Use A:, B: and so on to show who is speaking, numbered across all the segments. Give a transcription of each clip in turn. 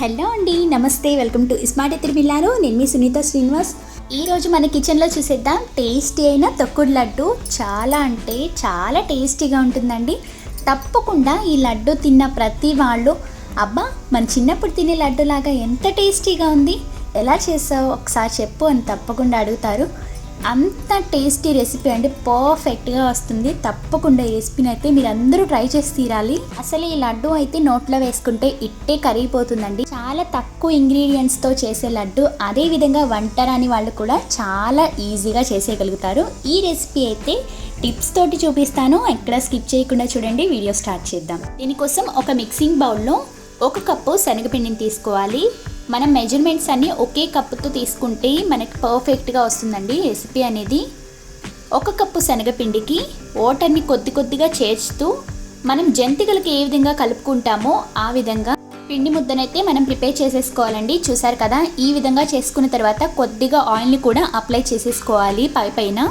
A: Hello అండి నమస్తే. Welcome to smart తిరుమిల్లారు నేను మీ సునీత శ్రీనివాస్. ఈరోజు మన కిచెన్లో చూసేద్దాం. టేస్టీ అయిన తొక్కుడు లడ్డు. చాలా అంటే చాలా టేస్టీగా ఉంటుందండి. తప్పకుండా ఈ లడ్డు తిన్న ప్రతి వాళ్ళు అబ్బా మన చిన్నప్పుడు తినే లడ్డు లాగా ఎంత టేస్టీగా ఉంది. ఎలా చేసావు? ఒకసారి చెప్పు అని తప్పకుండా అడుగుతారు. అంత టేస్టీ రెసిపీ అండి. పర్ఫెక్ట్గా వస్తుంది. తప్పకుండా ఈ రెసిపీని అయితే మీరు అందరూ ట్రై చేసి తీరాలి. అసలు ఈ లడ్డు అయితే నోట్లో వేసుకుంటే ఇట్టే కరిగిపోతుందండి. చాలా తక్కువ ఇంగ్రీడియంట్స్తో చేసే లడ్డు. అదే విధంగా వంట రాని వాళ్ళు కూడా చాలా ఈజీగా చేసేయగలుగుతారు. ఈ రెసిపీ అయితే టిప్స్ తోటి చూపిస్తాను. ఎక్కడ స్కిప్ చేయకుండా చూడండి. వీడియో స్టార్ట్ చేద్దాం. దీనికోసం ఒక మిక్సింగ్ బౌల్లో ఒక కప్పు శనగపిండిని తీసుకోవాలి. మనం మెజర్మెంట్స్ అన్నీ ఒకే కప్పుతో తీసుకుంటే మనకి పర్ఫెక్ట్గా వస్తుందండి రెసిపీ అనేది. ఒక కప్పు శనగపిండికి వాటర్ని కొద్ది కొద్దిగా చేర్చుతూ మనం జంతికలకి ఏ విధంగా కలుపుకుంటామో ఆ విధంగా పిండి ముద్దనైతే మనం ప్రిపేర్ చేసేసుకోవాలండి. చూసారు కదా? ఈ విధంగా చేసుకున్న తర్వాత కొద్దిగా ఆయిల్ని కూడా అప్లై చేసేసుకోవాలి పై పైన.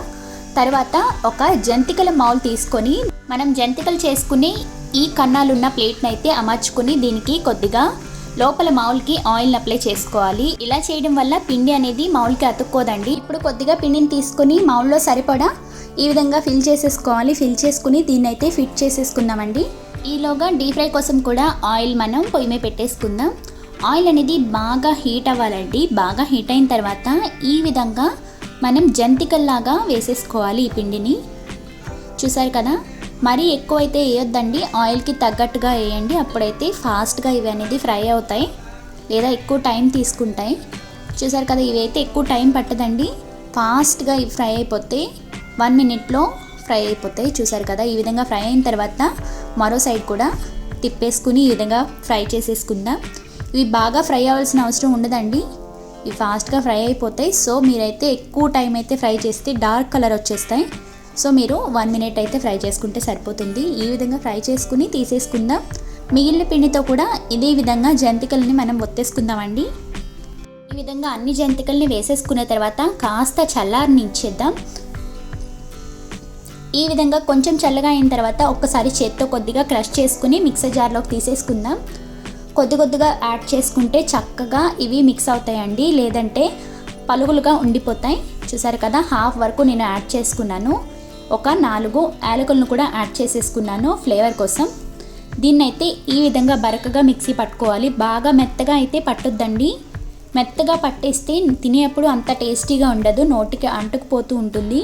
A: తర్వాత ఒక జంతికల మౌల్ తీసుకొని మనం జంతికలు చేసుకుని ఈ కన్నాలున్న ప్లేట్ని అయితే అమర్చుకుని దీనికి కొద్దిగా లోపల మౌల్కి ఆయిల్ అప్లై చేసుకోవాలి. ఇలా చేయడం వల్ల పిండి అనేది మౌల్కి అతుక్కోదండి. ఇప్పుడు కొద్దిగా పిండిని తీసుకొని మౌల్లో సరిపడా ఈ విధంగా ఫిల్ చేసేసుకోవాలి. ఫిల్ చేసుకుని దీన్ని అయితే ఫిట్ చేసేసుకుందామండి. ఈలోగా డీప్ ఫ్రై కోసం కూడా ఆయిల్ మనం పొయ్యి మీద పెట్టేసుకుందాం. ఆయిల్ అనేది బాగా హీట్ అవ్వాలండి. బాగా హీట్ అయిన తర్వాత ఈ విధంగా మనం జంతికల్లాగా వేసేసుకోవాలి ఈ పిండిని. చూసారు కదా? మరీ ఎక్కువ అయితే వేయొద్దండి. ఆయిల్కి తగ్గట్టుగా వేయండి. అప్పుడైతే ఫాస్ట్గా ఇవి అనేది ఫ్రై అవుతాయి. లేదా ఎక్కువ టైం తీసుకుంటాయి. చూసారు కదా ఇవి అయితే ఎక్కువ టైం పట్టదండి. ఫాస్ట్గా ఇవి ఫ్రై అయిపోతాయి వన్ మినిట్లో ఫ్రై అయిపోతాయి. చూసారు కదా ఈ విధంగా ఫ్రై అయిన తర్వాత మరో సైడ్ కూడా తిప్పేసుకుని ఈ విధంగా ఫ్రై చేసేసుకుందాం. ఇవి బాగా ఫ్రై అవ్వాల్సిన అవసరం ఉండదండి. ఇవి ఫాస్ట్గా ఫ్రై అయిపోతాయి. సో మీరైతే ఎక్కువ టైం అయితే ఫ్రై చేస్తే డార్క్ కలర్ వచ్చేస్తాయి. సో మీరు వన్ మినిట్ అయితే ఫ్రై చేసుకుంటే సరిపోతుంది. ఈ విధంగా ఫ్రై చేసుకుని తీసేసుకుందాం. మిగిలిన పిండితో కూడా ఇదే విధంగా జంతికల్ని మనం ఒత్తేసుకుందామండి. ఈ విధంగా అన్ని జంతికల్ని వేసేసుకున్న తర్వాత కాస్త చల్లారిని ఇచ్చేద్దాం. ఈ విధంగా కొంచెం చల్లగా అయిన తర్వాత ఒక్కసారి చేత్తో కొద్దిగా క్రష్ చేసుకుని మిక్సర్ జార్లోకి తీసేసుకుందాం. కొద్ది కొద్దిగా యాడ్ చేసుకుంటే చక్కగా ఇవి మిక్స్ అవుతాయండి. లేదంటే పలుగులుగా ఉండిపోతాయి. చూసారు కదా హాఫ్ వరకు నేను యాడ్ చేసుకున్నాను. ఒక నాలుగు యాలకులను కూడా యాడ్ చేసేసుకున్నాను ఫ్లేవర్ కోసం. దీన్నైతే ఈ విధంగా బరకగా మిక్సీ పట్టుకోవాలి. బాగా మెత్తగా అయితే పట్టొద్దండి. మెత్తగా పట్టేస్తే తినేటప్పుడు అంత టేస్టీగా ఉండదు. నోటికి అంటుకుపోతూ ఉంటుంది.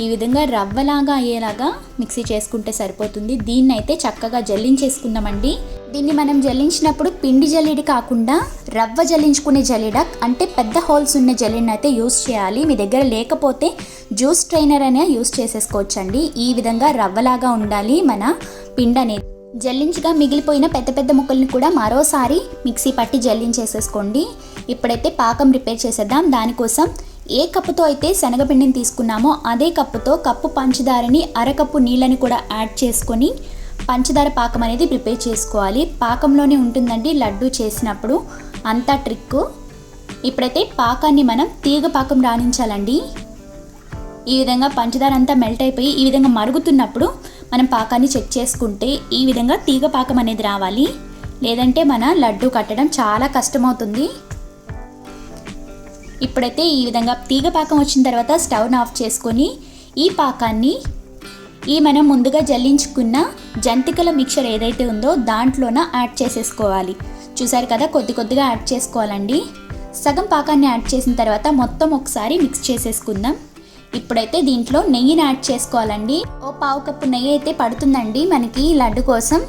A: ఈ విధంగా రవ్వలాగా అయ్యేలాగా మిక్సీ చేసుకుంటే సరిపోతుంది. దీన్ని అయితే చక్కగా జల్లించేసుకుందామండి. దీన్ని మనం జల్లించినప్పుడు పిండి జల్లిడి కాకుండా రవ్వ జల్లించుకునే జల్లిడ అంటే పెద్ద హోల్స్ ఉన్న జల్లిని అయితే యూస్ చేయాలి. మీ దగ్గర లేకపోతే జ్యూస్ ట్రైనర్ అనే యూస్ చేసేసుకోవచ్చండి. ఈ విధంగా రవ్వలాగా ఉండాలి మన పిండి అనేది. జల్లించగా మిగిలిపోయిన పెద్ద పెద్ద ముక్కల్ని కూడా మరోసారి మిక్సీ పట్టి జల్లించేసేసుకోండి. ఇప్పుడైతే పాకం ప్రిపేర్ చేసేద్దాం. దానికోసం ఏ కప్పుతో అయితే శనగపిండిని తీసుకున్నామో అదే కప్పుతో కప్పు పంచదారని అరకప్పు నీళ్ళని కూడా యాడ్ చేసుకొని పంచదార పాకం అనేది ప్రిపేర్ చేసుకోవాలి. పాకంలోనే ఉంటుందండి లడ్డు చేసినప్పుడు. అంతా ట్రిక్. ఇప్పుడైతే పాకాన్ని మనం తీగ పాకం రాణించాలండి. ఈ విధంగా పంచదార అంతా మెల్ట్ అయిపోయి ఈ విధంగా మరుగుతున్నప్పుడు మనం పాకాన్ని చెక్ చేసుకుంటే ఈ విధంగా తీగ పాకం అనేది రావాలి. లేదంటే మన లడ్డు కట్టడం చాలా కష్టమవుతుంది. ఇప్పుడైతే ఈ విధంగా తీగ పాకం వచ్చిన తర్వాత స్టవ్ను ఆఫ్ చేసుకొని ఈ పాకాన్ని ఈ మనం ముందుగా జల్లించుకున్న జంతికల మిక్చర్ ఏదైతే ఉందో దాంట్లోన యాడ్ చేసేసుకోవాలి. చూసారు కదా కొద్ది కొద్దిగా యాడ్ చేసుకోవాలండి. సగం పాకాన్ని యాడ్ చేసిన తర్వాత మొత్తం ఒకసారి మిక్స్ చేసేసుకుందాం. ఇప్పుడైతే దీంట్లో నెయ్యిని యాడ్ చేసుకోవాలండి. ఓ పావు కప్పు నెయ్యి అయితే పడుతుందండి మనకి లడ్డు కోసం.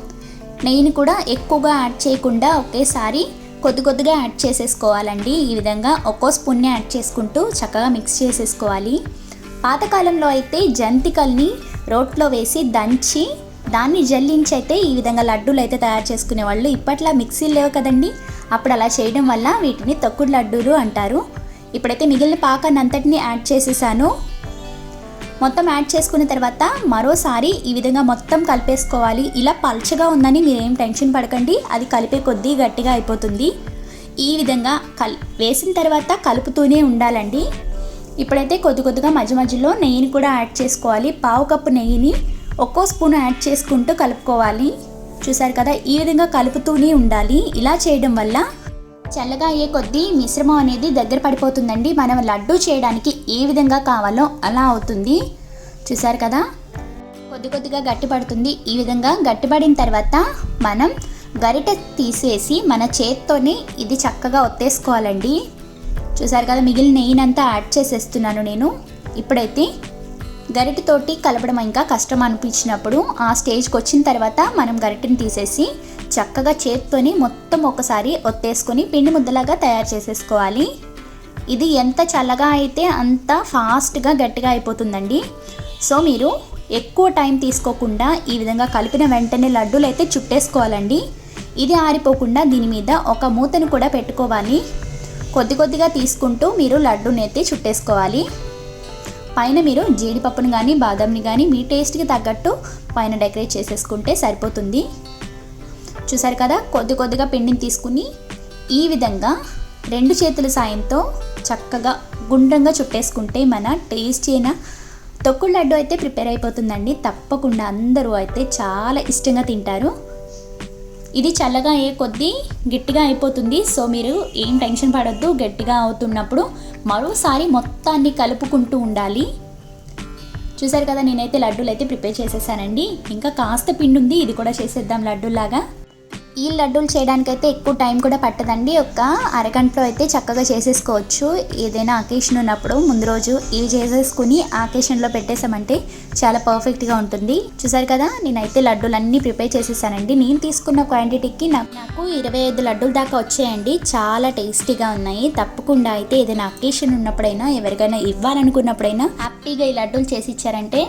A: నెయ్యిని కూడా ఎక్కువగా యాడ్ చేయకుండా ఒకేసారి కొద్ది కొద్దిగా యాడ్ చేసేసుకోవాలండి. ఈ విధంగా ఒక్కో స్పూన్ని యాడ్ చేసుకుంటూ చక్కగా మిక్స్ చేసేసుకోవాలి. పాతకాలంలో అయితే జంతికల్ని రోట్లో వేసి దంచి దాన్ని జల్లించి అయితే ఈ విధంగా లడ్డూలు అయితే తయారు చేసుకునేవాళ్ళు. ఇప్పట్లో మిక్సీలు లేవు కదండి. అప్పుడు అలా చేయడం వల్ల వీటిని తొక్కుడు లడ్డూలు అంటారు. ఇప్పుడైతే మిగిలిన పాకాన్ని అంతటిని యాడ్ చేసేసాను. మొత్తం యాడ్ చేసుకున్న తర్వాత మరోసారి ఈ విధంగా మొత్తం కలిపేసుకోవాలి. ఇలా పల్చగా ఉందని మీరేం టెన్షన్ పడకండి. అది కలిపే కొద్దీ గట్టిగా అయిపోతుంది. ఈ విధంగా కల్ వేసిన తర్వాత కలుపుతూనే ఉండాలండి. ఇప్పుడైతే కొద్ది కొద్దిగా మధ్య మధ్యలో నెయ్యిని కూడా యాడ్ చేసుకోవాలి. పావు కప్పు నెయ్యిని ఒక్కో స్పూన్ యాడ్ చేసుకుంటూ కలుపుకోవాలి. చూసారు కదా ఈ విధంగా కలుపుతూనే ఉండాలి. ఇలా చేయడం వల్ల చల్లగా అయ్యే కొద్దీ మిశ్రమం అనేది దగ్గర పడిపోతుందండి. మనం లడ్డు చేయడానికి ఏ విధంగా కావాలో అలా అవుతుంది. చూసారు కదా? కొద్ది కొద్దిగా గట్టి పడుతుంది. ఈ విధంగా గట్టిపడిన తర్వాత మనం గరిట తీసేసి మన చేత్తోనే ఇది చక్కగా ఒత్తేసుకోవాలండి. చూసారు కదా? మిగిలిన నెయ్యినంతా యాడ్ చేసేస్తున్నాను నేను. ఇప్పుడైతే గరిటతోటి కలపడం ఇంకా కష్టం అనిపించినప్పుడు ఆ స్టేజ్కి వచ్చిన తర్వాత మనం గరిటని తీసేసి చక్కగా చేత్తోని మొత్తం ఒకసారి ఒత్తేసుకొని పిండి ముద్దలాగా తయారు చేసేసుకోవాలి. ఇది ఎంత చల్లగా అయితే అంత ఫాస్ట్గా గట్టిగా అయిపోతుందండి. సో మీరు ఎక్కువ టైం తీసుకోకుండా ఈ విధంగా కలిపిన వెంటనే లడ్డూలు అయితే చుట్టేసుకోవాలండి. ఇది ఆరిపోకుండా దీని మీద ఒక మూతను కూడా పెట్టుకోవాలి. కొద్ది కొద్దిగా తీసుకుంటూ మీరు లడ్డూని అయితే చుట్టేసుకోవాలి. పైన మీరు జీడిపప్పును కానీ బాదంని కానీ మీ టేస్ట్కి తగ్గట్టు పైన డెకరేట్ చేసేసుకుంటే సరిపోతుంది. చూసారు కదా? కొద్ది కొద్దిగా పిండిని తీసుకుని ఈ విధంగా రెండు చేతుల సాయంతో చక్కగా గుండ్రంగా చుట్టేసుకుంటే మన టేస్టీ అయిన తొక్కుడు లడ్డు అయితే ప్రిపేర్ అయిపోతుందండి. తప్పకుండా అందరూ అయితే చాలా ఇష్టంగా తింటారు. ఇది చల్లగా అయ్యే కొద్దీ గట్టిగా అయిపోతుంది. సో మీరు ఏం టెన్షన్ పడొద్దు. గట్టిగా అవుతున్నప్పుడు మరోసారి మొత్తాన్ని కలుపుకుంటూ ఉండాలి. చూసారు కదా? నేనైతే లడ్డూలు అయితే ప్రిపేర్ చేసేసానండి. ఇంకా కాస్త పిండి ఉంది. ఇది కూడా చేసేద్దాం లడ్డూలాగా ఈ లడ్డూలు చేయడానికి అయితే ఎక్కువ టైం కూడా పట్టదండి. ఒక అరగంటలో అయితే చక్కగా చేసేసుకోవచ్చు. ఏదైనా అకేషన్ ఉన్నప్పుడు ముందు రోజు ఇవి చేసేసుకుని ఆ అకేషన్లో పెట్టేసామంటే చాలా పర్ఫెక్ట్గా ఉంటుంది. చూసారు కదా నేనైతే లడ్డూలన్నీ ప్రిపేర్ చేసేసానండి. నేను తీసుకున్న క్వాంటిటీకి నాకు నాకు ఇరవై ఐదు లడ్డూల దాకా వచ్చాయండి. చాలా టేస్టీగా ఉన్నాయి. తప్పకుండా అయితే ఏదైనా అకేషన్ ఉన్నప్పుడైనా ఎవరికైనా ఇవ్వాలనుకున్నప్పుడైనా హ్యాపీగా ఈ లడ్డూలు చేసి ఇచ్చారంటే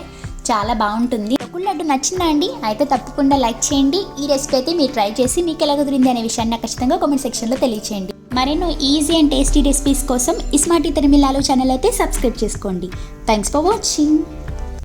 A: చాలా బాగుంటుంది. తొక్కుడు లడ్డు నచ్చిందా అండి? అయితే తప్పకుండా లైక్ చేయండి. ఈ రెసిపీ అయితే మీరు ట్రై చేసి మీకు ఎలా కుదిరింది అనే విషయాన్ని నాకు ఖచ్చితంగా కామెంట్ సెక్షన్లో తెలియచేయండి. మరెన్నో ఈజీ అండ్ టేస్టీ రెసిపీస్ కోసం ఇస్మార్టీ తిరుమిలాలో ఛానల్ అయితే సబ్స్క్రైబ్ చేసుకోండి. Thanks for watching